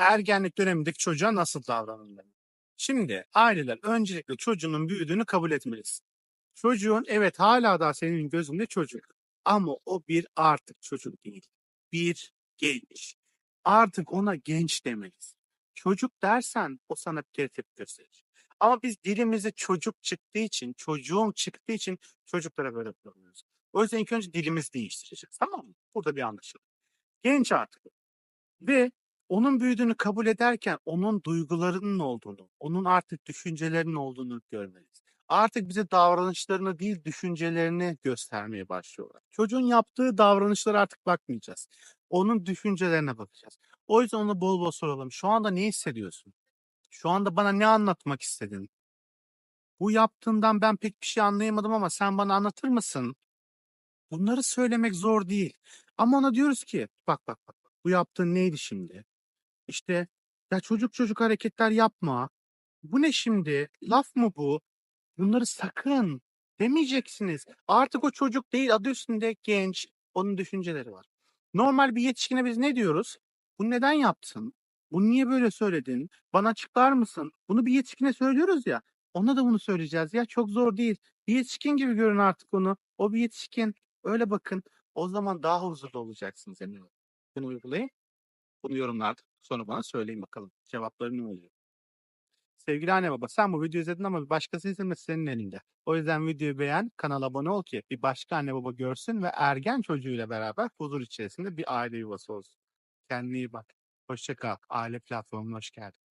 ergenlik dönemindeki çocuğa nasıl davranılmalı? Şimdi aileler öncelikle çocuğunun büyüdüğünü kabul etmelisin. Çocuğun evet hala da senin gözünde çocuk ama o bir artık çocuk değil. Bir genç. Artık ona genç demelisin. Çocuk dersen o sana bir tepki gösterir. Ama biz dilimize çocuk çıktığı için, çocuğum çıktığı için çocuklara böyle kullanıyoruz. O yüzden ilk önce dilimizi değiştireceğiz. Tamam mı? Burada bir anlaşılma. Genç artık. Ve onun büyüdüğünü kabul ederken onun duygularının olduğunu, onun artık düşüncelerinin olduğunu görmeliyiz. Artık bize davranışlarını değil düşüncelerini göstermeye başlıyorlar. Çocuğun yaptığı davranışlara artık bakmayacağız. Onun düşüncelerine bakacağız. O yüzden ona bol bol soralım. Şu anda ne hissediyorsun? Şu anda bana ne anlatmak istedin? Bu yaptığından ben pek bir şey anlayamadım ama sen bana anlatır mısın? Bunları söylemek zor değil. Ama ona diyoruz ki bak bak bak bu yaptığın neydi şimdi? İşte ya çocuk çocuk hareketler yapma. Bu ne şimdi? Laf mı bu? Bunları sakın demeyeceksiniz. Artık o çocuk değil adı üstünde genç. Onun düşünceleri var. Normal bir yetişkine biz ne diyoruz? Bunu neden yaptın? Bunu niye böyle söyledin? Bana açıklar mısın? Bunu bir yetişkine söylüyoruz ya. Ona da bunu söyleyeceğiz. Ya çok zor değil. Bir yetişkin gibi görün artık onu. O bir yetişkin. Öyle bakın. O zaman daha huzurlu olacaksınız eminim. Bunu uygulayın. Bunu yorumlarda sonra bana söyleyin bakalım. Cevapları ne oluyor? Sevgili anne baba sen bu videoyu izledin ama bir başkası izlemesi senin elinde. O yüzden videoyu beğen, kanala abone ol ki bir başka anne baba görsün ve ergen çocuğuyla beraber huzur içerisinde bir aile yuvası olsun. Kendine iyi bak. Hoşça kal. Aile platformuna hoş geldin.